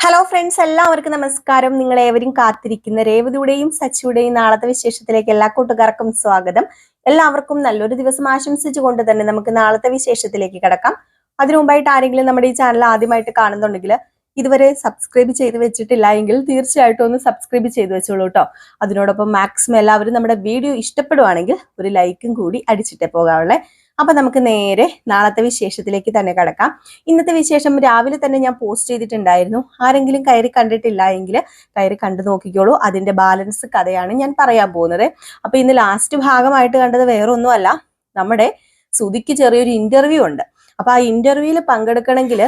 Hello friends എല്ലാവർക്കും നമസ്കാരം. നിങ്ങൾ ഏവരും കാത്തിരിക്കുന്ന രേവതിയുടെയും സച്ചിയുടെയും നാളത്തെ വിശേഷത്തിലേക്ക് എല്ലാ കൂട്ടുകാർക്കും സ്വാഗതം. എല്ലാവർക്കും നല്ലൊരു ദിവസം ആശംസിച്ചുകൊണ്ട് തന്നെ നമുക്ക് നാളത്തെ വിശേഷത്തിലേക്ക് കിടക്കാം. അതിനു മുമ്പായിട്ട് ആരെങ്കിലും നമ്മുടെ ഈ ചാനൽ ആദ്യമായിട്ട് കാണുന്നുണ്ടെങ്കിൽ ഇതുവരെ സബ്സ്ക്രൈബ് ചെയ്ത് വെച്ചിട്ടില്ല എങ്കിൽ തീർച്ചയായിട്ടും ഒന്ന് സബ്സ്ക്രൈബ് ചെയ്ത് വെച്ചോളൂ കേട്ടോ അതിനോടൊപ്പം മാക്സിമം എല്ലാവരും നമ്മുടെ വീഡിയോ ഇഷ്ടപ്പെടുവാണെങ്കിൽ ഒരു ലൈക്കും കൂടി അടിച്ചിട്ടേ പോകാവുള്ളേ. അപ്പൊ നമുക്ക് നേരെ നാളത്തെ വിശേഷത്തിലേക്ക് തന്നെ കടക്കാം. ഇന്നത്തെ വിശേഷം രാവിലെ തന്നെ ഞാൻ പോസ്റ്റ് ചെയ്തിട്ടുണ്ടായിരുന്നു. ആരെങ്കിലും കയറി കണ്ടിട്ടില്ല എങ്കിൽ കയറി കണ്ടു നോക്കിക്കോളൂ. അതിന്റെ ബാലൻസ് കഥയാണ് ഞാൻ പറയാൻ പോകുന്നത്. അപ്പൊ ഇന്ന് ലാസ്റ്റ് ഭാഗമായിട്ട് കണ്ടത് വേറെ ഒന്നുമല്ല നമ്മുടെ സുതിക്ക് ചെറിയൊരു ഇന്റർവ്യൂ ഉണ്ട്. അപ്പൊ ആ ഇന്റർവ്യൂവിൽ പങ്കെടുക്കണമെങ്കിൽ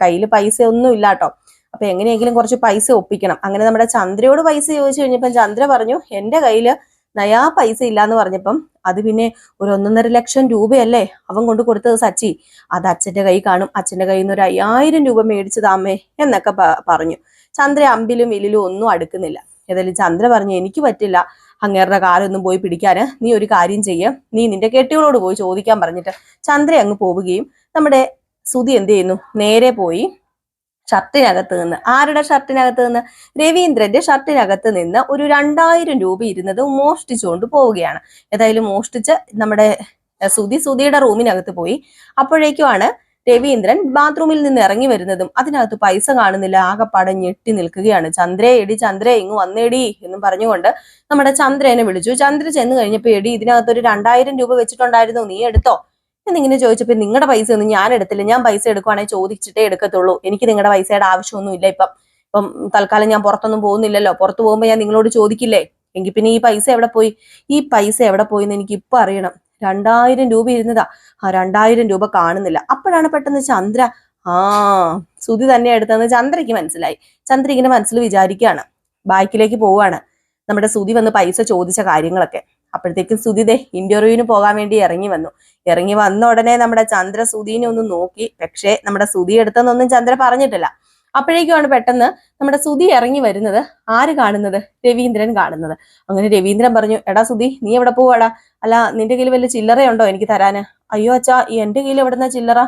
കയ്യിൽ പൈസ ഒന്നും ഇല്ല കേട്ടോ അപ്പൊ എങ്ങനെയെങ്കിലും കുറച്ച് പൈസ ഒപ്പിക്കണം. അങ്ങനെ നമ്മുടെ ചന്ദ്രയോട് പൈസ ചോദിച്ചു കഴിഞ്ഞപ്പം ചന്ദ്ര പറഞ്ഞു എന്റെ കയ്യിൽ നയാ പൈസ ഇല്ലാന്ന് പറഞ്ഞപ്പം അത് പിന്നെ ഒരു ഒന്നൊന്നര ലക്ഷം രൂപയല്ലേ അവൻ കൊണ്ട് കൊടുത്തത് സച്ചി. അത് അച്ഛന്റെ കൈ കാണും. അച്ഛന്റെ കയ്യിൽ നിന്ന് ഒരു അയ്യായിരം രൂപ മേടിച്ചതാമേ എന്നൊക്കെ പറഞ്ഞു. ചന്ദ്ര അമ്പിലും ഇല്ലിലും ഒന്നും അടുക്കുന്നില്ല. ഏതായാലും ചന്ദ്ര പറഞ്ഞു എനിക്ക് പറ്റില്ല. അങ്ങേരുടെ കാലൊന്നും പോയി പിടിക്കാന്. നീ ഒരു കാര്യം ചെയ്യ. നീ നിന്റെ കെട്ടികളോട് പോയി ചോദിക്കാൻ പറഞ്ഞിട്ട് ചന്ദ്ര അങ്ങ് പോവുകയും നമ്മുടെ സുതി എന്ത് ചെയ്യുന്നു? നേരെ പോയി ഷർട്ടിനകത്ത് നിന്ന്. ആരുടെ ഷർട്ടിനകത്ത് നിന്ന്? രവീന്ദ്രന്റെ ഷർട്ടിനകത്ത് നിന്ന് ഒരു രണ്ടായിരം രൂപ ഇരുന്നത് മോഷ്ടിച്ചുകൊണ്ട് പോവുകയാണ്. ഏതായാലും മോഷ്ടിച്ച് നമ്മുടെ സുധി സുധിയുടെ റൂമിനകത്ത് പോയി. അപ്പോഴേക്കുമാണ് രവീന്ദ്രൻ ബാത്റൂമിൽ നിന്ന് ഇറങ്ങി വരുന്നതും അതിനകത്ത് പൈസ കാണുന്നില്ല. ആകപ്പാടെ ഞെട്ടി നിൽക്കുകയാണ്. ചന്ദ്രേ എടി ചന്ദ്രേ ഇങ്ങ് വന്നേടി എന്നും പറഞ്ഞുകൊണ്ട് നമ്മുടെ ചന്ദ്രനെ വിളിച്ചു. ചന്ദ്ര ചെന്ന് കഴിഞ്ഞപ്പോ എടി ഇതിനകത്ത് ഒരു രണ്ടായിരം രൂപ വെച്ചിട്ടുണ്ടായിരുന്നു. നീ എടുത്തോ? എന്നിങ്ങനെ ചോദിച്ചപ്പോൾ നിങ്ങളുടെ പൈസ ഒന്നും ഞാൻ എടുത്തില്ല. ഞാൻ പൈസ എടുക്കുവാണെങ്കിൽ ചോദിച്ചിട്ടേ എടുക്കത്തുള്ളൂ. എനിക്ക് നിങ്ങളുടെ പൈസയുടെ ആവശ്യമൊന്നും ഇല്ല ഇപ്പം. ഇപ്പം തൽക്കാലം ഞാൻ പുറത്തൊന്നും പോകുന്നില്ലല്ലോ. പുറത്തു പോകുമ്പോൾ ഞാൻ നിങ്ങളോട് ചോദിക്കില്ലേ? എങ്കിൽ പിന്നെ ഈ പൈസ എവിടെ പോയി? ഈ പൈസ എവിടെ പോയി എന്ന് എനിക്ക് ഇപ്പൊ അറിയണം. രണ്ടായിരം രൂപ ഇരുന്നതാ. ആ രണ്ടായിരം രൂപ കാണുന്നില്ല. അപ്പോഴാണ് പെട്ടെന്ന് ചന്ദ്ര ആ സുതി തന്നെ എടുത്തതെന്ന് ചന്ദ്രയ്ക്ക് മനസ്സിലായി. ചന്ദ്ര ഇങ്ങനെ മനസ്സിൽ വിചാരിക്കുകയാണ് ബാക്കിലേക്ക് പോവാണ്. നമ്മുടെ സുതി വന്ന് പൈസ ചോദിച്ച കാര്യങ്ങളൊക്കെ. അപ്പോഴത്തേക്കും സുതിദേ ഇന്റർവ്യൂവിന് പോകാൻ വേണ്ടി ഇറങ്ങി വന്നു. ഇറങ്ങി വന്ന ഉടനെ നമ്മുടെ ചന്ദ്ര സുധീനെ ഒന്ന് നോക്കി. പക്ഷേ നമ്മുടെ സുധി എടുത്തെന്നൊന്നും ചന്ദ്ര പറഞ്ഞിട്ടില്ല. അപ്പോഴേക്കുമാണ് പെട്ടെന്ന് നമ്മുടെ സുധി ഇറങ്ങി വരുന്നത്. ആര് കാണുന്നത്? രവീന്ദ്രൻ കാണുന്നത്. അങ്ങനെ രവീന്ദ്രൻ പറഞ്ഞു എടാ സുധി നീ എവിടെ പോവാടാ? അല്ല നിന്റെ കയ്യിൽ വല്ല ചില്ലറയുണ്ടോ എനിക്ക് തരാന്? അയ്യോ അച്ഛാ എന്റെ കയ്യിൽ എവിടുന്ന ചില്ലറ?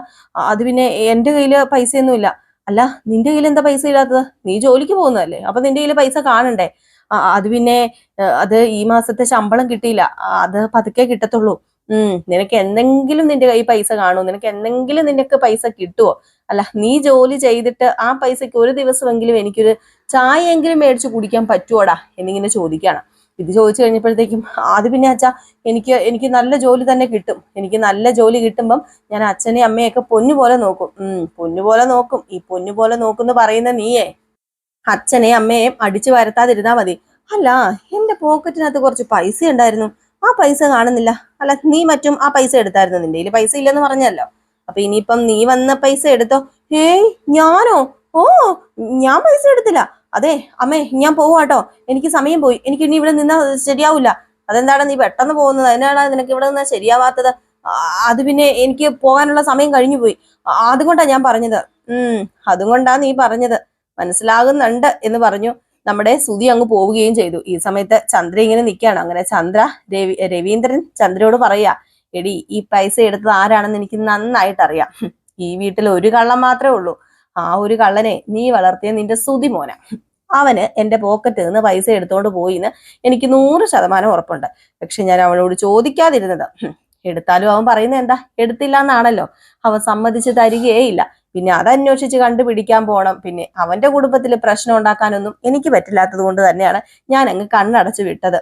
അത് പിന്നെ എന്റെ കയ്യിൽ പൈസയൊന്നുമില്ല അല്ല നിന്റെ കയ്യിൽ എന്താ പൈസ ഇല്ലാത്തത്? നീ ജോലിക്ക് പോകുന്നതല്ലേ? അപ്പൊ നിന്റെ കയ്യിൽ പൈസ കാണണ്ടേ? അത് പിന്നെ അത് ഈ മാസത്തെ ശമ്പളം കിട്ടിയില്ല. അത് പതുക്കെ കിട്ടത്തുള്ളൂ. ഉം നിനക്ക് എന്തെങ്കിലും നിന്റെ കൈ പൈസ കാണുമോ നിനക്ക് എന്തെങ്കിലും നിനക്ക് പൈസ കിട്ടുമോ അല്ല നീ ജോലി ചെയ്തിട്ട് ആ പൈസക്ക് ഒരു ദിവസമെങ്കിലും എനിക്കൊരു ചായയെങ്കിലും മേടിച്ച് കുടിക്കാൻ പറ്റുമോടാ എന്നിങ്ങനെ ചോദിക്കുകയാണ്. ഇത് ചോദിച്ചു കഴിഞ്ഞപ്പോഴത്തേക്കും അത് പിന്നെ അച്ഛാ എനിക്ക് എനിക്ക് നല്ല ജോലി തന്നെ കിട്ടും. എനിക്ക് നല്ല ജോലി കിട്ടുമ്പം ഞാൻ അച്ഛനെയും അമ്മയൊക്കെ പൊന്നു പോലെ നോക്കും. ഉം പൊന്നു പോലെ നോക്കും. ഈ പൊന്നു പോലെ നോക്കുന്നു പറയുന്ന നീയേ അച്ഛനെയും അമ്മയെയും അടിച്ചു വരത്താതിരുന്നാ മതി. അല്ല എന്റെ പോക്കറ്റിനകത്ത് കുറച്ച് പൈസ ഉണ്ടായിരുന്നു ആ പൈസ കാണുന്നില്ല. അല്ല നീ മറ്റും ആ പൈസ എടുത്തായിരുന്നു നിന്റെ കയ്യിൽ പൈസ ഇല്ലെന്ന് പറഞ്ഞല്ലോ. അപ്പൊ ഇനിയിപ്പം നീ വന്ന പൈസ എടുത്തോ? ഏയ് ഞാനോ? ഓ ഞാൻ പൈസ എടുത്തില്ല. അതെ അമ്മേ ഞാൻ പോവാട്ടോ. എനിക്ക് സമയം പോയി. എനിക്ക് ഇനി ഇവിടെ നിന്നാ ശരിയാവില്ല അതെന്താണ് നീ പെട്ടെന്ന് പോകുന്നത്? അതിനാണ് നിനക്ക് ഇവിടെ നിന്നാ ശരിയാവാത്തത്? അത് പിന്നെ എനിക്ക് പോകാനുള്ള സമയം കഴിഞ്ഞു പോയി. അതുകൊണ്ടാ ഞാൻ പറഞ്ഞത്. ഉം അതുകൊണ്ടാ നീ പറഞ്ഞത്. മനസ്സിലാകുന്നുണ്ട് എന്ന് പറഞ്ഞു. നമ്മുടെ സുതി അങ്ങ് പോവുകയും ചെയ്തു. ഈ സമയത്ത് ചന്ദ്ര ഇങ്ങനെ നിൽക്കുകയാണ് അങ്ങനെ ചന്ദ്ര രവി രവീന്ദ്രൻ ചന്ദ്രയോട് പറയാ എടി ഈ പൈസ എടുത്തത് ആരാണെന്ന് എനിക്ക് നന്നായിട്ട് അറിയാം. ഈ വീട്ടിൽ ഒരു കള്ളൻ മാത്രമേ ഉള്ളൂ. ആ ഒരു കള്ളനെ നീ വളർത്തിയ നിന്റെ സുതി മോന. അവന് എന്റെ പോക്കറ്റിൽ നിന്ന് പൈസ എടുത്തോണ്ട് പോയിന്ന് എനിക്ക് നൂറ് ശതമാനം ഉറപ്പുണ്ട്. പക്ഷെ ഞാൻ അവളോട് ചോദിക്കാതിരുന്നത്. എടുത്താലും അവൻ പറയുന്നത് എന്താ? എടുത്തില്ല എന്നാണല്ലോ അവൻ സമ്മതിച്ച് തരികയേയില്ല പിന്നെ അതന്വേഷിച്ച് കണ്ടുപിടിക്കാൻ പോണം. പിന്നെ അവന്റെ കുടുംബത്തിൽ പ്രശ്നം ഉണ്ടാക്കാനൊന്നും എനിക്ക് പറ്റില്ലാത്തത് കൊണ്ട് തന്നെയാണ് ഞാൻ അങ്ങ് കണ്ണടച്ചു വിട്ടത്.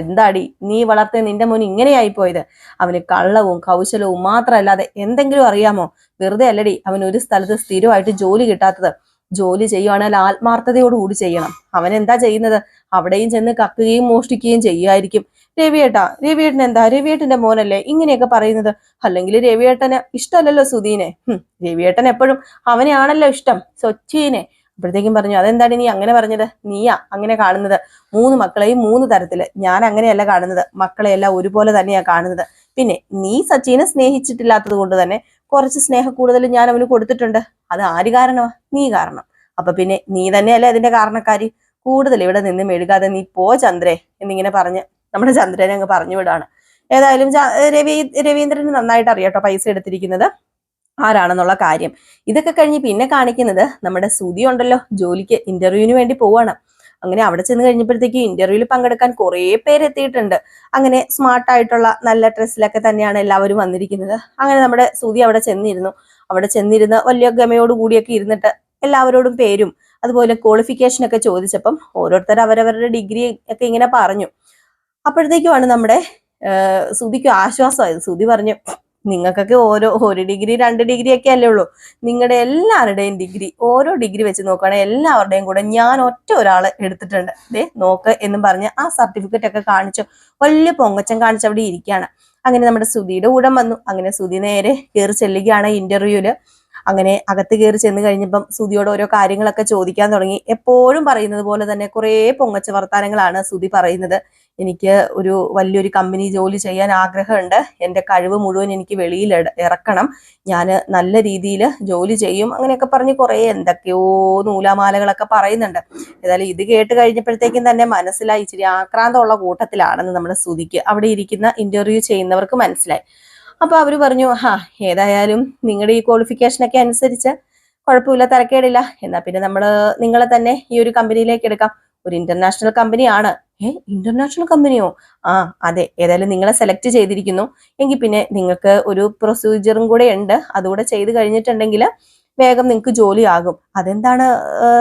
എന്താടി നീ വളർത്തിയ നിന്റെ മോൻ ഇങ്ങനെയായി പോയത് അവന് കള്ളവും കൗശലവും മാത്രമല്ലാതെ എന്തെങ്കിലും അറിയാമോ? വെറുതെ അല്ലടി അവൻ ഒരു സ്ഥലത്ത് സ്ഥിരമായിട്ട് ജോലി കിട്ടാത്തത്. ജോലി ചെയ്യുവാണെങ്കിൽ ആത്മാർത്ഥതയോടുകൂടി ചെയ്യണം. അവൻ എന്താ ചെയ്യുന്നത്? അവിടെയും ചെന്ന് കക്കുകയും മോഷ്ടിക്കുകയും ചെയ്യുമായിരിക്കും രവിയേട്ടാ രവിയേട്ടൻ എന്താ? രവിയേട്ടന്റെ മോനല്ലേ ഇങ്ങനെയൊക്കെ പറയുന്നത്? അല്ലെങ്കിൽ രവിയേട്ടന് ഇഷ്ടമല്ലല്ലോ സുധീനെ? രവിയേട്ടൻ എപ്പോഴും അവനെയാണല്ലോ ഇഷ്ടം. സ്വച്ഛീനെ അപ്പോഴത്തേക്കും പറഞ്ഞു അതെന്താണ് നീ അങ്ങനെ പറഞ്ഞത്? നീയാ അങ്ങനെ കാണുന്നത്? മൂന്ന് മക്കളെയും മൂന്ന് തരത്തിൽ ഞാൻ അങ്ങനെയല്ല കാണുന്നത്. മക്കളെയെല്ലാം ഒരുപോലെ തന്നെയാ കാണുന്നത്. പിന്നെ നീ സച്ചിനെ സ്നേഹിച്ചിട്ടില്ലാത്തത് കൊണ്ട് തന്നെ കുറച്ച് സ്നേഹ കൂടുതൽ ഞാൻ അവന് കൊടുത്തിട്ടുണ്ട്. അത് ആര് കാരണമാ? നീ കാരണം. അപ്പൊ പിന്നെ നീ തന്നെയല്ലേ അതിന്റെ കാരണക്കാരി. കൂടുതൽ ഇവിടെ നിന്ന് മെഴുകാതെ നീ പോ ചന്ദ്രേ എന്നിങ്ങനെ പറഞ്ഞ് നമ്മുടെ ചന്ദ്രനെ അങ്ങ് പറഞ്ഞു വിടാണ്. ഏതായാലും രവി രവീന്ദ്രന് നന്നായിട്ട് അറിയാട്ടോ പൈസ എടുത്തിരിക്കുന്നത് ആരാണെന്നുള്ള കാര്യം. ഇതൊക്കെ കഴിഞ്ഞ് പിന്നെ കാണിക്കുന്നത് നമ്മുടെ സുതി ഉണ്ടല്ലോ. ജോലിക്ക് ഇന്റർവ്യൂവിന് വേണ്ടി പോവാണ്. അങ്ങനെ അവിടെ ചെന്ന് കഴിഞ്ഞപ്പോഴത്തേക്ക് ഇന്റർവ്യൂവിൽ പങ്കെടുക്കാൻ കുറേ പേര് എത്തിയിട്ടുണ്ട്. അങ്ങനെ സ്മാർട്ടായിട്ടുള്ള നല്ല ഡ്രസ്സിലൊക്കെ തന്നെയാണ് എല്ലാവരും വന്നിരിക്കുന്നത്. അങ്ങനെ നമ്മുടെ സുതി അവിടെ ചെന്നിരുന്നു. അവിടെ ചെന്നിരുന്ന് വലിയ ഗമയോട് കൂടിയൊക്കെ ഇരുന്നിട്ട് എല്ലാവരോടും പേരും അതുപോലെ ക്വാളിഫിക്കേഷൻ ഒക്കെ ചോദിച്ചപ്പം ഓരോരുത്തർ അവരവരുടെ ഡിഗ്രി ഒക്കെ ഇങ്ങനെ പറഞ്ഞു. അപ്പോഴത്തേക്കുമാണ് നമ്മുടെ സുതിക്ക് ആശ്വാസമായത്. സുതി പറഞ്ഞു നിങ്ങൾക്കൊക്കെ ഓരോ ഒരു ഡിഗ്രി രണ്ട് ഡിഗ്രി ഒക്കെ അല്ലേ ഉള്ളൂ. നിങ്ങളുടെ എല്ലാവരുടെയും ഡിഗ്രി ഓരോ ഡിഗ്രി വെച്ച് നോക്കുകയാണെങ്കിൽ എല്ലാവരുടെയും കൂടെ ഞാൻ ഒറ്റ ഒരാൾ എടുത്തിട്ടുണ്ട്. ദേ നോക്ക് എന്നും പറഞ്ഞ് ആ സർട്ടിഫിക്കറ്റ് ഒക്കെ കാണിച്ചു. വലിയ പൊങ്ങച്ചം കാണിച്ച് അവിടെ ഇരിക്കുകയാണ്. അങ്ങനെ നമ്മുടെ സുധിയുടെ കൂടെ വന്നു. അങ്ങനെ സുധി നേരെ കയറി ചെല്ലുകയാണ് ഇന്റർവ്യൂൽ അങ്ങനെ അകത്ത് കയറി ചെന്ന് കഴിഞ്ഞപ്പം സുധിയോട് ഓരോ കാര്യങ്ങളൊക്കെ ചോദിക്കാൻ തുടങ്ങി. എപ്പോഴും പറയുന്നത് പോലെ തന്നെ കുറേ പൊങ്ങച്ച വർത്താനങ്ങളാണ് സുധി പറയുന്നത്. എനിക്ക് ഒരു വലിയൊരു കമ്പനി ജോലി ചെയ്യാൻ ആഗ്രഹമുണ്ട്. എന്റെ കഴിവ് മുഴുവൻ എനിക്ക് വെളിയിൽ ഇറക്കണം. ഞാൻ നല്ല രീതിയിൽ ജോലി ചെയ്യും. അങ്ങനെയൊക്കെ പറഞ്ഞ് കുറേ എന്തൊക്കെയോ നൂലാമാലകളൊക്കെ പറയുന്നുണ്ട്. ഏതായാലും ഇത് കേട്ട് കഴിഞ്ഞപ്പോഴത്തേക്കും തന്നെ മനസ്സിലായി. ഇച്ചിരി ആക്രാന്തമുള്ള കൂട്ടത്തിലാണെന്ന് നമ്മുടെ സ്തുതിക്ക് അവിടെ ഇരിക്കുന്ന ഇന്റർവ്യൂ ചെയ്യുന്നവർക്ക് മനസ്സിലായി. അപ്പോൾ അവർ പറഞ്ഞു ഹാ ഏതായാലും നിങ്ങളുടെ ഈ ക്വാളിഫിക്കേഷനൊക്കെ അനുസരിച്ച് കുഴപ്പമില്ല തിരക്കേടില്ല. എന്നാൽ പിന്നെ നമ്മൾ നിങ്ങളെ തന്നെ ഈ ഒരു കമ്പനിയിലേക്ക് എടുക്കാം. ഒരു ഇന്റർനാഷണൽ കമ്പനിയാണ് ഏ ഇന്റർനാഷണൽ കമ്പനിയോ ആ അതെ. ഏതായാലും നിങ്ങളെ സെലക്ട് ചെയ്തിരിക്കുന്നു. എങ്കിൽ പിന്നെ നിങ്ങൾക്ക് ഒരു പ്രൊസീജിയറും കൂടെ ഉണ്ട്. അതുകൂടെ ചെയ്ത് കഴിഞ്ഞിട്ടുണ്ടെങ്കിൽ വേഗം നിങ്ങൾക്ക് ജോലിയാകും. അതെന്താണ്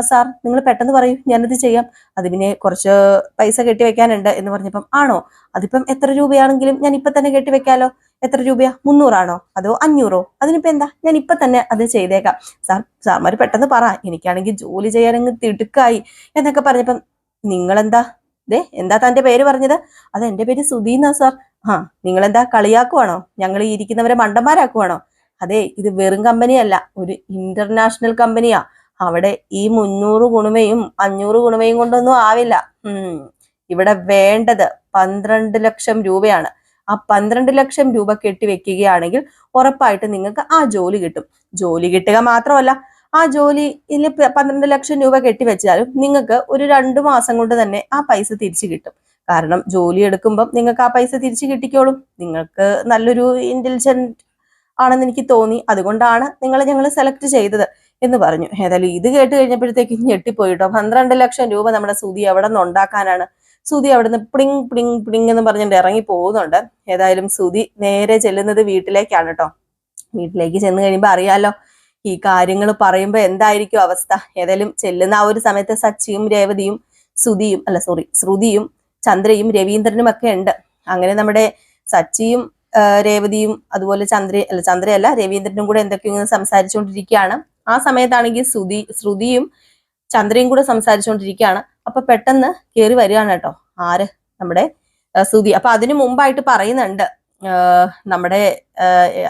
സാർ നിങ്ങൾ പെട്ടെന്ന് പറയൂ. ഞാനത് ചെയ്യാം. അത് പിന്നെ കുറച്ച് പൈസ കെട്ടി വെക്കാനുണ്ട് എന്ന് പറഞ്ഞപ്പം ആണോ? അതിപ്പം എത്ര രൂപയാണെങ്കിലും ഞാൻ ഇപ്പൊ തന്നെ കെട്ടി വെക്കാലോ? എത്ര രൂപയാ? മുന്നൂറാണോ? അതോ അഞ്ഞൂറോ? അതിനിപ്പോ എന്താ? ഞാൻ ഇപ്പൊ തന്നെ അത് ചെയ്തേക്കാം. സാർ സാർമാര് പെട്ടെന്ന് പറ. എനിക്കാണെങ്കിൽ ജോലി ചെയ്യാനങ്ങ് തിടുക്കായി എന്നൊക്കെ പറഞ്ഞപ്പം നിങ്ങളെന്താ ദേ എന്താ തന്റെ പേര് പറഞ്ഞത്? അത് എന്റെ പേര് സുധീന്നാ സാർ. ആ നിങ്ങൾ എന്താ കളിയാക്കുവാണോ? ഞങ്ങൾ ഈ ഇരിക്കുന്നവരെ മണ്ടന്മാരാക്കുവാണോ? അതെ ഇത് വെറും കമ്പനിയല്ല ഒരു ഇന്റർനാഷണൽ കമ്പനിയാ അവിടെ ഈ മുന്നൂറ് ഗുണമയും അഞ്ഞൂറ് ഗുണമയും കൊണ്ടൊന്നും ആവില്ല. ഇവിടെ വേണ്ടത് പന്ത്രണ്ട് ലക്ഷം രൂപയാണ്. ആ പന്ത്രണ്ട് ലക്ഷം രൂപ കെട്ടിവെക്കുകയാണെങ്കിൽ ഉറപ്പായിട്ട് നിങ്ങൾക്ക് ആ ജോലി കിട്ടും. ജോലി കിട്ടുക മാത്രമല്ല ആ ജോലിയിൽ പന്ത്രണ്ട് ലക്ഷം രൂപ കെട്ടിവെച്ചാലും നിങ്ങൾക്ക് ഒരു രണ്ടു മാസം കൊണ്ട് തന്നെ ആ പൈസ തിരിച്ചു കിട്ടും. കാരണം ജോലി എടുക്കുമ്പം നിങ്ങൾക്ക് ആ പൈസ തിരിച്ചു കിട്ടിക്കോളും. നിങ്ങൾക്ക് നല്ലൊരു ഇന്റലിജന്റ് ആണെന്ന് എനിക്ക് തോന്നി. അതുകൊണ്ടാണ് നിങ്ങളെ ഞങ്ങൾ സെലക്ട് ചെയ്തത് എന്ന് പറഞ്ഞു. ഏതായാലും ഇത് കേട്ട് കഴിഞ്ഞപ്പോഴത്തേക്ക് ഞെട്ടിപ്പോയിട്ടോ പന്ത്രണ്ട് ലക്ഷം രൂപ നമ്മുടെ സുതി എവിടെ നിന്ന് ഉണ്ടാക്കാനാണ്. സുതി അവിടുന്ന് പ്ലിങ് പ്ലിങ് പ്ലിങ് എന്ന് പറഞ്ഞിട്ട് ഇറങ്ങി പോകുന്നുണ്ട്. ഏതായാലും സുതി നേരെ ചെല്ലുന്നത് വീട്ടിലേക്കാണ് കേട്ടോ വീട്ടിലേക്ക് ചെന്ന് കഴിയുമ്പോൾ അറിയാലോ ഈ കാര്യങ്ങൾ പറയുമ്പോൾ എന്തായിരിക്കും അവസ്ഥ? ഏതായാലും ചെല്ലുന്ന ആ ഒരു സമയത്ത് സച്ചിയും രേവതിയും സുതിയും അല്ല സോറി ശ്രുതിയും ചന്ദ്രയും രവീന്ദ്രനും ഒക്കെ ഉണ്ട്. അങ്ങനെ നമ്മുടെ സച്ചിയും രേവതിയും അതുപോലെ ചന്ദ്ര അല്ല ചന്ദ്രയല്ല രവീന്ദ്രനും കൂടെ എന്തൊക്കെയോ ഇങ്ങനെ സംസാരിച്ചുകൊണ്ടിരിക്കുകയാണ്. ആ സമയത്താണെങ്കിൽ ശ്രുതി ശ്രുതിയും ചന്ദ്രയും കൂടെ സംസാരിച്ചുകൊണ്ടിരിക്കുകയാണ്. അപ്പൊ പെട്ടെന്ന് കയറി വരികയാണ് കേട്ടോ ആര്? നമ്മുടെ ശ്രുതി. അപ്പൊ അതിനു മുമ്പായിട്ട് പറയുന്നുണ്ട് നമ്മുടെ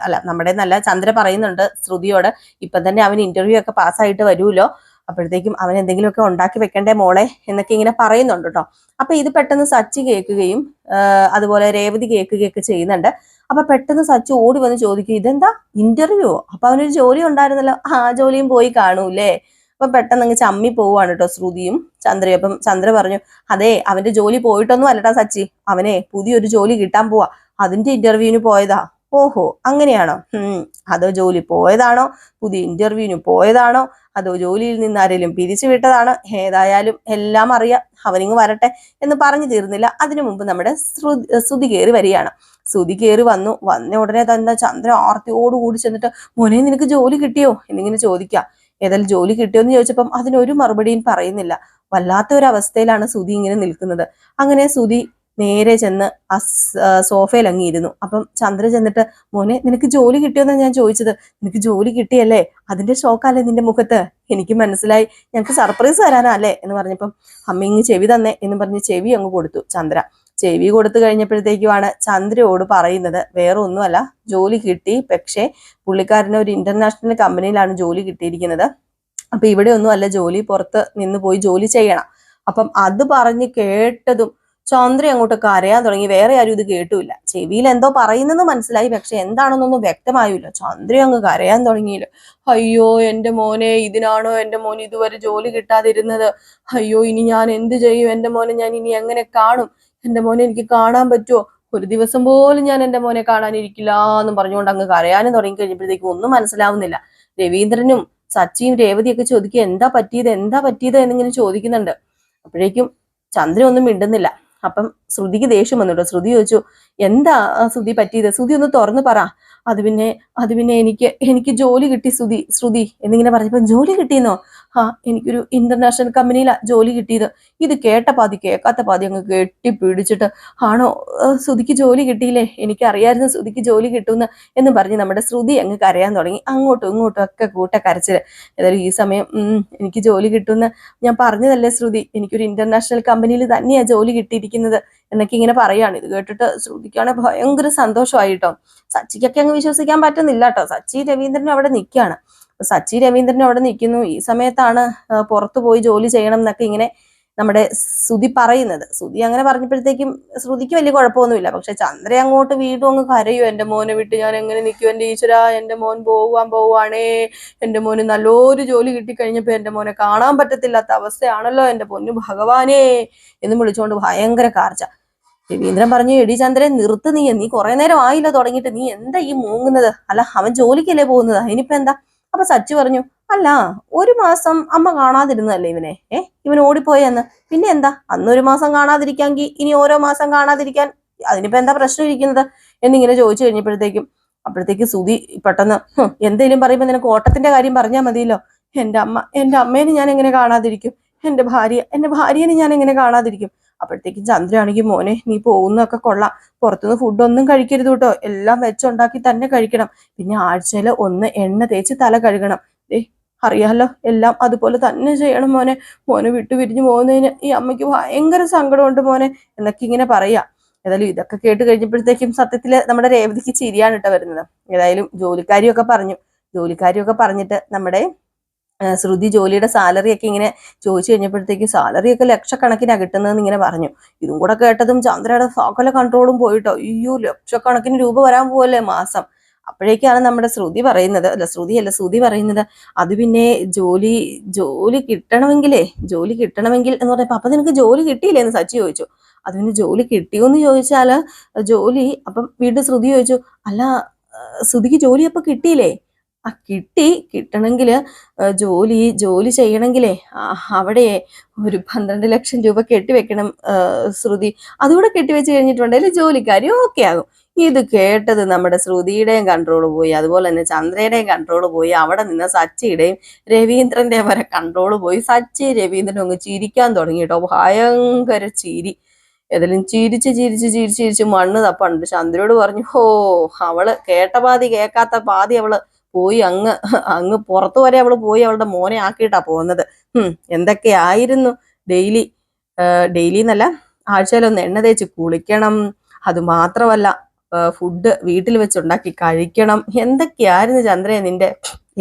അല്ല നമ്മുടെ നല്ല ചന്ദ്ര പറയുന്നുണ്ട് ശ്രുതിയോട് ഇപ്പൊ തന്നെ അവൻ ഇന്റർവ്യൂ ഒക്കെ പാസ്സായിട്ട് വരുമല്ലോ അപ്പോഴത്തേക്കും അവൻ എന്തെങ്കിലുമൊക്കെ ഉണ്ടാക്കി വെക്കണ്ടേ മോളെ എന്നൊക്കെ ഇങ്ങനെ പറയുന്നുണ്ട് കേട്ടോ. അപ്പൊ ഇത് പെട്ടെന്ന് സച്ചി കേൾക്കുകയും അതുപോലെ രേവതി കേൾക്കുകയൊക്കെ ചെയ്യുന്നുണ്ട്. അപ്പൊ പെട്ടെന്ന് സച്ചി ഓടി വന്ന് ചോദിക്കും ഇതെന്താ? ഇന്റർവ്യൂ അപ്പൊ അവനൊരു ജോലി ഉണ്ടായിരുന്നല്ലോ. ആ ജോലിയും പോയി കാണൂലേ അപ്പൊ പെട്ടെന്ന് അങ്ങ് ചമ്മി പോവാണ് കേട്ടോ ശ്രുതിയും ചന്ദ്രയും. അപ്പം ചന്ദ്ര പറഞ്ഞു അതെ അവന്റെ ജോലി പോയിട്ടൊന്നും അല്ലട്ടാ സച്ചി. അവനെ പുതിയൊരു ജോലി കിട്ടാൻ പോവാ. അതിന്റെ ഇന്റർവ്യൂവിന് പോയതാ. ഓഹോ അങ്ങനെയാണോ? അതോ ജോലി പോയതാണോ? പുതിയ ഇന്റർവ്യൂവിന് പോയതാണോ? അതോ ജോലിയിൽ നിന്ന് ആരെങ്കിലും പിരിച്ചു വിട്ടതാണോ? ഏതായാലും എല്ലാം അറിയാം. അവനിങ് വരട്ടെ എന്ന് പറഞ്ഞു തീർന്നില്ല. അതിനു മുമ്പ് നമ്മുടെ ശ്രു- ശ്രുതി കയറി വരികയാണ്. ശ്രുതി കയറി വന്നു. വന്ന ഉടനെ തന്നെ ചന്ദ്ര ആർത്തിയോടുകൂടി ചെന്നിട്ട് മോനെ നിനക്ക് ജോലി കിട്ടിയോ? എന്നിങ്ങനെ ചോദിക്കുക ഏതായാലും ജോലി കിട്ടിയോ എന്ന് ചോദിച്ചപ്പം അതിനൊരു മറുപടിയും പറയുന്നില്ല. വല്ലാത്ത ഒരു അവസ്ഥയിലാണ് സുധി ഇങ്ങനെ നിൽക്കുന്നത്. അങ്ങനെ സുധി നേരെ ചെന്ന് ആ സോഫയിൽ അങ്ങ് ഇരുന്നു. അപ്പം ചന്ദ്ര ചെന്നിട്ട് മോനെ നിനക്ക് ജോലി കിട്ടിയോന്നാണ് ഞാൻ ചോദിച്ചത്. നിനക്ക് ജോലി കിട്ടിയല്ലേ? അതിന്റെ ഷോക്കല്ലേ നിന്റെ മുഖത്ത്? എനിക്ക് മനസ്സിലായി. ഞങ്ങൾക്ക് സർപ്രൈസ് തരാനാ അല്ലേ? എന്ന് പറഞ്ഞപ്പം അമ്മ ഇങ്ങ് ചെവി തന്നെ എന്ന് പറഞ്ഞ് ചെവി അങ്ങ് കൊടുത്തു ചന്ദ്ര. ചെവി കൊടുത്തു കഴിഞ്ഞപ്പോഴത്തേക്കുമാണ് ചന്ദ്രയോട് പറയുന്നത് വേറെ ഒന്നുമല്ല ജോലി കിട്ടി. പക്ഷേ പുള്ളിക്കാരന് ഒരു ഇന്റർനാഷണൽ കമ്പനിയിലാണ് ജോലി കിട്ടിയിരിക്കുന്നത്. അപ്പൊ ഇവിടെ ഒന്നും അല്ല ജോലി പുറത്ത് നിന്ന് പോയി ജോലി ചെയ്യണം. അപ്പം അത് പറഞ്ഞ് കേട്ടതും ചന്ദ്ര അങ്ങോട്ട് കരയാൻ തുടങ്ങി. വേറെ ആരും ഇത് കേട്ടൂല ചെവിയിൽ എന്തോ പറയുന്നെന്ന് മനസ്സിലായി. പക്ഷെ എന്താണെന്നൊന്നും വ്യക്തമായില്ല. ചന്ദ്ര അങ്ങ് കരയാൻ തുടങ്ങിയില്ല. അയ്യോ എന്റെ മോനെ ഇതിനാണോ എന്റെ മോൻ ഇതുവരെ ജോലി കിട്ടാതിരുന്നത്? അയ്യോ ഇനി ഞാൻ എന്ത് ചെയ്യും? എന്റെ മോനെ ഞാൻ ഇനി എങ്ങനെ കാണും? എന്റെ മോനെ എനിക്ക് കാണാൻ പറ്റുമോ? ഒരു ദിവസം പോലും ഞാൻ എന്റെ മോനെ കാണാനിരിക്കില്ല എന്ന് പറഞ്ഞുകൊണ്ട് അങ്ങ് കരയാനും തുടങ്ങി കഴിഞ്ഞപ്പോഴത്തേക്കും ഒന്നും മനസ്സിലാവുന്നില്ല. രവീന്ദ്രനും സച്ചിയും രേവതിയൊക്കെ ചോദിക്കുക എന്താ പറ്റിയത്? എന്താ പറ്റിയത്? എന്നിങ്ങനെ ചോദിക്കുന്നുണ്ട്. അപ്പോഴേക്കും ചന്ദ്രൻ ഒന്നും മിണ്ടുന്നില്ല. അപ്പം ശ്രുതിക്ക് ദേഷ്യം വന്നിട്ടോ? ശ്രുതി ചോദിച്ചു എന്താ ശ്രുതി പറ്റിയത്? ശ്രുതി ഒന്ന് തുറന്നു പറ. അത് പിന്നെ അത് പിന്നെ എനിക്ക് എനിക്ക് ജോലി കിട്ടി ശ്രുതി ശ്രുതി എന്നിങ്ങനെ പറഞ്ഞപ്പോ ജോലി കിട്ടിയെന്നോ? ആ എനിക്കൊരു ഇന്റർനാഷണൽ കമ്പനിയിലാ ജോലി കിട്ടിയത്. ഇത് കേട്ട പാതി കേൾക്കാത്ത പാതി അങ്ങ് കെട്ടിപ്പിടിച്ചിട്ട് ആണോ ശ്രുതിക്ക് ജോലി കിട്ടിയില്ലേ? എനിക്കറിയായിരുന്നു ശ്രുതിക്ക് ജോലി കിട്ടുമെന്ന് എന്ന് പറഞ്ഞ് നമ്മുടെ ശ്രുതി അങ്ങ് കരയാൻ തുടങ്ങി. അങ്ങോട്ടും ഇങ്ങോട്ടും ഒക്കെ കൂട്ട കരച്ചിൽ ഏതായാലും ഈ സമയം എനിക്ക് ജോലി കിട്ടുമെന്ന് ഞാൻ പറഞ്ഞതല്ലേ ശ്രുതി? എനിക്കൊരു ഇന്റർനാഷണൽ കമ്പനിയിൽ തന്നെയാ ജോലി കിട്ടിയിരിക്കുന്നത് എന്നൊക്കെ ഇങ്ങനെ പറയാണ്. ഇത് കേട്ടിട്ട് ശ്രുതിക്കാണ് ഭയങ്കര സന്തോഷമായിട്ടോ. സച്ചിക്കൊക്കെ അങ്ങ് വിശ്വസിക്കാൻ പറ്റുന്നില്ല കേട്ടോ സച്ചി രവീന്ദ്രൻ അവിടെ നിൽക്കുകയാണ്. സച്ചി രവീന്ദ്രൻ അവിടെ നിൽക്കുന്നു. ഈ സമയത്താണ് പുറത്തു പോയി ജോലി ചെയ്യണം എന്നൊക്കെ ഇങ്ങനെ നമ്മുടെ ശ്രുതി പറയുന്നത്. ശ്രുതി അങ്ങനെ പറഞ്ഞപ്പോഴത്തേക്കും ശ്രുതിക്ക് വലിയ കുഴപ്പമൊന്നുമില്ല. പക്ഷെ ചന്ദ്ര അങ്ങോട്ട് വീണ്ടും അങ്ങ് കരയോ. എന്റെ മോനെ വിട്ട് ഞാൻ എങ്ങനെ നിൽക്കും? എന്റെ ഈശ്വര എന്റെ മോൻ പോവാൻ പോവാണേ എന്റെ മോന് നല്ലൊരു ജോലി കിട്ടിക്കഴിഞ്ഞപ്പോ എന്റെ മോനെ കാണാൻ പറ്റത്തില്ലാത്ത അവസ്ഥയാണല്ലോ എന്റെ പൊന്നു ഭഗവാനേ എന്ന് വിളിച്ചുകൊണ്ട് ഭയങ്കര കാർച്ച. രവീന്ദ്രൻ പറഞ്ഞു എടി ചന്ദ്രൻ നിർത്തു നീ. നീ കുറെ നേരം ആയില്ല തുടങ്ങിയിട്ട്. നീ എന്താ ഈ മൂങ്ങുന്നത്? അല്ല അവൻ ജോലിക്കല്ലേ പോകുന്നത്? അതിനിപ്പോ എന്താ? അപ്പൊ സച്ചു പറഞ്ഞു അല്ല ഒരു മാസം അമ്മ കാണാതിരുന്നതല്ലേ ഇവനെ? ഏ ഇവൻ ഓടിപ്പോയെന്ന്. പിന്നെ എന്താ? അന്നൊരു മാസം കാണാതിരിക്കാമെങ്കിൽ ഇനി ഓരോ മാസം കാണാതിരിക്കാൻ അതിനിപ്പോ എന്താ പ്രശ്നം ഇരിക്കുന്നത്? എന്നിങ്ങനെ ചോദിച്ചു കഴിഞ്ഞപ്പോഴത്തേക്കും അപ്പോഴത്തേക്ക് സുതി പെട്ടെന്ന് എന്തേലും പറയുമ്പോ നിനക്ക് ഓട്ടത്തിന്റെ കാര്യം പറഞ്ഞാൽ മതിയല്ലോ. എന്റെ അമ്മ എന്റെ അമ്മേനെ ഞാൻ എങ്ങനെ കാണാതിരിക്കും? എന്റെ ഭാര്യ എന്റെ ഭാര്യനെ ഞാൻ എങ്ങനെ കാണാതിരിക്കും? അപ്പോഴത്തേക്കും ചന്ദ്രയാണെങ്കിൽ മോനെ നീ പോകുന്നൊക്കെ കൊള്ളാം. പുറത്തുനിന്ന് ഫുഡൊന്നും കഴിക്കരുത് കേട്ടോ. എല്ലാം വെച്ചുണ്ടാക്കി തന്നെ കഴിക്കണം. പിന്നെ ആഴ്ചയിൽ ഒന്ന് എണ്ണ തേച്ച് തല കഴുകണം. ഏ അറിയാലോ എല്ലാം അതുപോലെ തന്നെ ചെയ്യണം മോനെ. മോനെ വിട്ടു പിരിഞ്ഞു പോകുന്നതിന് ഈ അമ്മയ്ക്ക് ഭയങ്കര സങ്കടമുണ്ട് മോനെ എന്നൊക്കെ ഇങ്ങനെ പറയാ. ഏതായാലും ഇതൊക്കെ കേട്ട് കഴിഞ്ഞപ്പോഴത്തേക്കും സത്യത്തിൽ നമ്മുടെ രേവതിക്ക് ചിരിയാണ് കേട്ടോ വരുന്നത്. ഏതായാലും ജോലിക്കാരിയൊക്കെ പറഞ്ഞു. ജോലിക്കാരിയൊക്കെ പറഞ്ഞിട്ട് നമ്മുടെ ശ്രുതി ജോലിയുടെ സാലറി ഒക്കെ ഇങ്ങനെ ചോദിച്ചു കഴിഞ്ഞപ്പോഴത്തേക്ക് സാലറി ഒക്കെ ലക്ഷക്കണക്കിനാണ് കിട്ടുന്നതെന്ന് ഇങ്ങനെ പറഞ്ഞു. ഇതും കൂടെ കേട്ടതും ചന്ദ്രയുടെ സകല കൺട്രോളും പോയിട്ടോ. അയ്യോ ലക്ഷക്കണക്കിന് രൂപ വരാൻ പോവല്ലേ മാസം. അപ്പോഴേക്കാണ് നമ്മുടെ ശ്രുതി പറയുന്നത്. അല്ല ശ്രുതി അല്ല ശ്രുതി പറയുന്നത് അത് പിന്നെ ജോലി ജോലി കിട്ടണമെങ്കിലേ ജോലി കിട്ടണമെങ്കിൽ എന്ന് പറഞ്ഞപ്പോൾ അപ്പൊ നിനക്ക് ജോലി കിട്ടിയില്ലേ എന്ന് സച്ചി ചോദിച്ചു. അത് പിന്നെ ജോലി കിട്ടിയോ എന്ന് ചോദിച്ചാൽ ജോലി അപ്പം വീണ്ടും ശ്രുതി ചോദിച്ചു. അല്ല ശ്രുതിക്ക് ജോലി അപ്പൊ കിട്ടിയില്ലേ? ആ കിട്ടി കിട്ടണമെങ്കിൽ ജോലി ജോലി ചെയ്യണമെങ്കിലേ അവിടെ ഒരു പന്ത്രണ്ട് ലക്ഷം രൂപ കെട്ടിവെക്കണം ശ്രുതി. അതുകൂടെ കെട്ടിവെച്ച് കഴിഞ്ഞിട്ടുണ്ടെങ്കിൽ ജോലിക്കാരി ഓക്കെ ആകും. ഇത് കേട്ടത് നമ്മുടെ ശ്രുതിയുടെയും കൺട്രോൾ പോയി. അതുപോലെ തന്നെ ചന്ദ്രയുടെയും കൺട്രോൾ പോയി. അവിടെ നിന്ന് സച്ചിയുടെയും രവീന്ദ്രന്റെയും വരെ കൺട്രോൾ പോയി. സച്ചി രവീന്ദ്രനും അങ്ങ് ചിരിക്കാൻ തുടങ്ങി ഭയങ്കര ചിരി. ഏതെങ്കിലും ചിരിച്ച് ചിരിച്ച് ചിരിച്ച് ചിരിച്ച് മണ്ണ് തപ്പുണ്ട് ചന്ദ്രയോട് പറഞ്ഞു ഓ അവൾ കേട്ട പാതി കേൾക്കാത്ത പാതി അവൾ പോയി അങ്ങ് അങ്ങ് പുറത്തു വരെ അവൾ പോയി അവളുടെ മോനെ ആക്കിയിട്ടാ പോകുന്നത്. ഉം എന്തൊക്കെയായിരുന്നു? ഡെയിലി ഡെയിലി എന്നല്ല ആഴ്ചയിലൊന്ന് എണ്ണ തേച്ച് കുളിക്കണം. അത് മാത്രമല്ല ഫുഡ് വീട്ടിൽ വെച്ചുണ്ടാക്കി കഴിക്കണം. എന്തൊക്കെയായിരുന്നു ചന്ദ്രയെ നിന്റെ?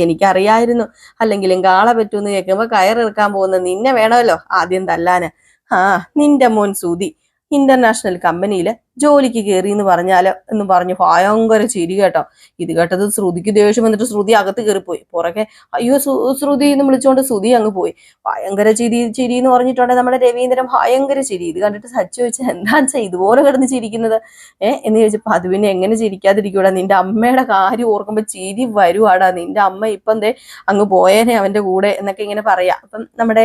എനിക്കറിയായിരുന്നു. അല്ലെങ്കിലും കാള പറ്റൂന്ന് കേൾക്കുമ്പോ കയറിറക്കാൻ പോകുന്ന നിന്നെ വേണമല്ലോ ആദ്യം തല്ലാന്. ആ നിന്റെ മോൻ സുതി ഇന്റർനാഷണൽ കമ്പനിയിൽ ജോലിക്ക് കയറി എന്ന് പറഞ്ഞാൽ എന്ന് പറഞ്ഞു ഭയങ്കര ചിരി കേട്ടോ. ഇത് കേട്ടത് ശ്രുതിക്ക് ദേഷ്യം വന്നിട്ട് ശ്രുതി അകത്ത് കയറിപ്പോയി. പുറകെ അയ്യോ ശ്രുതി എന്ന് വിളിച്ചുകൊണ്ട് ശ്രുതി അങ്ങ് പോയി. ഭയങ്കര ചിരി ചിരി എന്ന് പറഞ്ഞിട്ടുണ്ടെങ്കിൽ നമ്മുടെ രവീന്ദ്രൻ ഭയങ്കര ചിരി. ഇത് കണ്ടിട്ട് സച്ച് ചോദിച്ചാൽ എന്താ വെച്ചാൽ ഇതുപോലെ കിടന്ന് ചിരിക്കുന്നത്? ഏഹ് എന്ന് ചോദിച്ചപ്പോ അത് പിന്നെ എങ്ങനെ ചിരിക്കാതിരിക്കൂടാ? നിന്റെ അമ്മയുടെ കാര്യം ഓർക്കുമ്പോ ചിരി വരുവാടാ. നിന്റെ അമ്മ ഇപ്പം ദേ അങ്ങ് പോയേനെ അവന്റെ കൂടെ എന്നൊക്കെ ഇങ്ങനെ പറയാം. അപ്പം നമ്മുടെ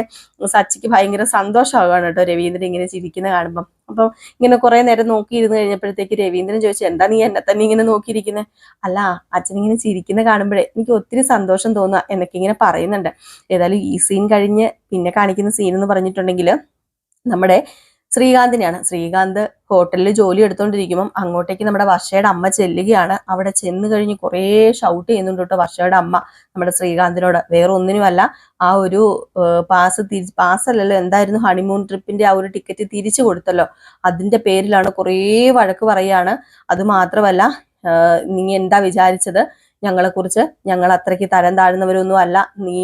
സച്ചിക്ക് ഭയങ്കര സന്തോഷമാകാണ് കേട്ടോ രവീന്ദ്രൻ ഇങ്ങനെ ചിരിക്കുന്ന കാണുമ്പം. അപ്പം ഇങ്ങനെ കുറെ നേരം നോക്കിയിരുന്ന് കഴിഞ്ഞപ്പോഴത്തേക്ക് രവീന്ദ്രൻ ചോദിച്ചു എന്താ നീ എന്നെ തന്നെ ഇങ്ങനെ നോക്കിയിരിക്കുന്നത് അല്ല അച്ഛൻ ഇങ്ങനെ ചിരിക്കുന്ന കാണുമ്പോഴേ എനിക്ക് ഒത്തിരി സന്തോഷം തോന്നുക എന്നൊക്കെ ഇങ്ങനെ പറയുന്നുണ്ട്. ഏതായാലും ഈ സീൻ കഴിഞ്ഞ് പിന്നെ കാണിക്കുന്ന സീൻ എന്ന് പറഞ്ഞിട്ടുണ്ടെങ്കിൽ നമ്മുടെ ശ്രീകാന്തിനെയാണ്. ശ്രീകാന്ത് ഹോട്ടലിൽ ജോലി എടുത്തോണ്ടിരിക്കുമ്പം അങ്ങോട്ടേക്ക് നമ്മുടെ വർഷയുടെ അമ്മ ചെല്ലുകയാണ്. അവിടെ ചെന്ന് കഴിഞ്ഞ് കുറേ ഷൗട്ട് ചെയ്യുന്നുണ്ട് കേട്ടോ വർഷയുടെ അമ്മ നമ്മുടെ ശ്രീകാന്തിനോട്. വേറെ ഒന്നിനുമല്ല ആ ഒരു പാസ് തിരി പാസ് അല്ലല്ലോ എന്തായിരുന്നു ഹണിമൂൺ ട്രിപ്പിന്റെ ആ ഒരു ടിക്കറ്റ് തിരിച്ചു കൊടുത്തല്ലോ. അതിന്റെ പേരിലാണ് കുറേ വഴക്ക് പറയുകയാണ് അത് മാത്രമല്ല നീ എന്താ വിചാരിച്ചത്? ഞങ്ങളെക്കുറിച്ച് ഞങ്ങൾ അത്രയ്ക്ക് തരം താഴ്ന്നവരൊന്നും അല്ല നീ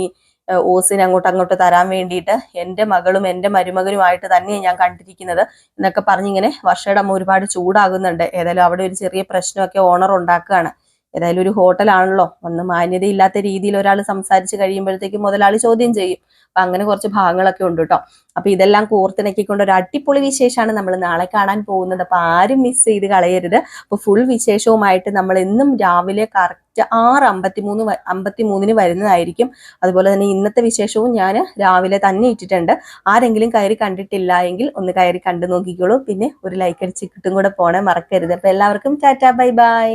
ഓസിനെ അങ്ങോട്ട് അങ്ങോട്ട് തരാൻ വേണ്ടിയിട്ട് എന്റെ മകളും എന്റെ മരുമകനുമായിട്ട് തന്നെയാണ് ഞാൻ കണ്ടിരിക്കുന്നത് എന്നൊക്കെ പറഞ്ഞിങ്ങനെ വർഷയുടെ അമ്മ ഒരുപാട് ചൂടാകുന്നുണ്ട്. ഏതായാലും അവിടെ ഒരു ചെറിയ പ്രശ്നമൊക്കെ ഓണർ ഉണ്ടാക്കുകയാണ്. ഏതായാലും ഒരു ഹോട്ടലാണല്ലോ. ഒന്ന് മാന്യതയില്ലാത്ത രീതിയിൽ ഒരാൾ സംസാരിച്ച് കഴിയുമ്പോഴത്തേക്കും മുതലാളി ചോദ്യം ചെയ്യും. അപ്പൊ അങ്ങനെ കുറച്ച് ഭാഗങ്ങളൊക്കെ ഉണ്ട് കേട്ടോ അപ്പൊ ഇതെല്ലാം കോർത്തിണക്കിക്കൊണ്ട് ഒരു അടിപൊളി വിശേഷമാണ് നമ്മൾ നാളെ കാണാൻ പോകുന്നത്. അപ്പൊ ആരും മിസ് ചെയ്ത് കളയരുത്. അപ്പൊ ഫുൾ വിശേഷവുമായിട്ട് നമ്മൾ എന്നും രാവിലെ കറക്റ്റ് ആറ് അമ്പത്തി മൂന്ന് അമ്പത്തി മൂന്നിന് വരുന്നതായിരിക്കും. അതുപോലെ തന്നെ ഇന്നത്തെ വിശേഷവും ഞാൻ രാവിലെ തന്നെ ഇട്ടിട്ടുണ്ട്. ആരെങ്കിലും കയറി കണ്ടിട്ടില്ല എങ്കിൽ ഒന്ന് കയറി കണ്ടു നോക്കിക്കോളൂ. പിന്നെ ഒരു ലൈക്ക് അടിച്ച് കിട്ടും കൂടെ പോണേ മറക്കരുത്. അപ്പൊ എല്ലാവർക്കും ടാറ്റാ ബൈ ബൈ.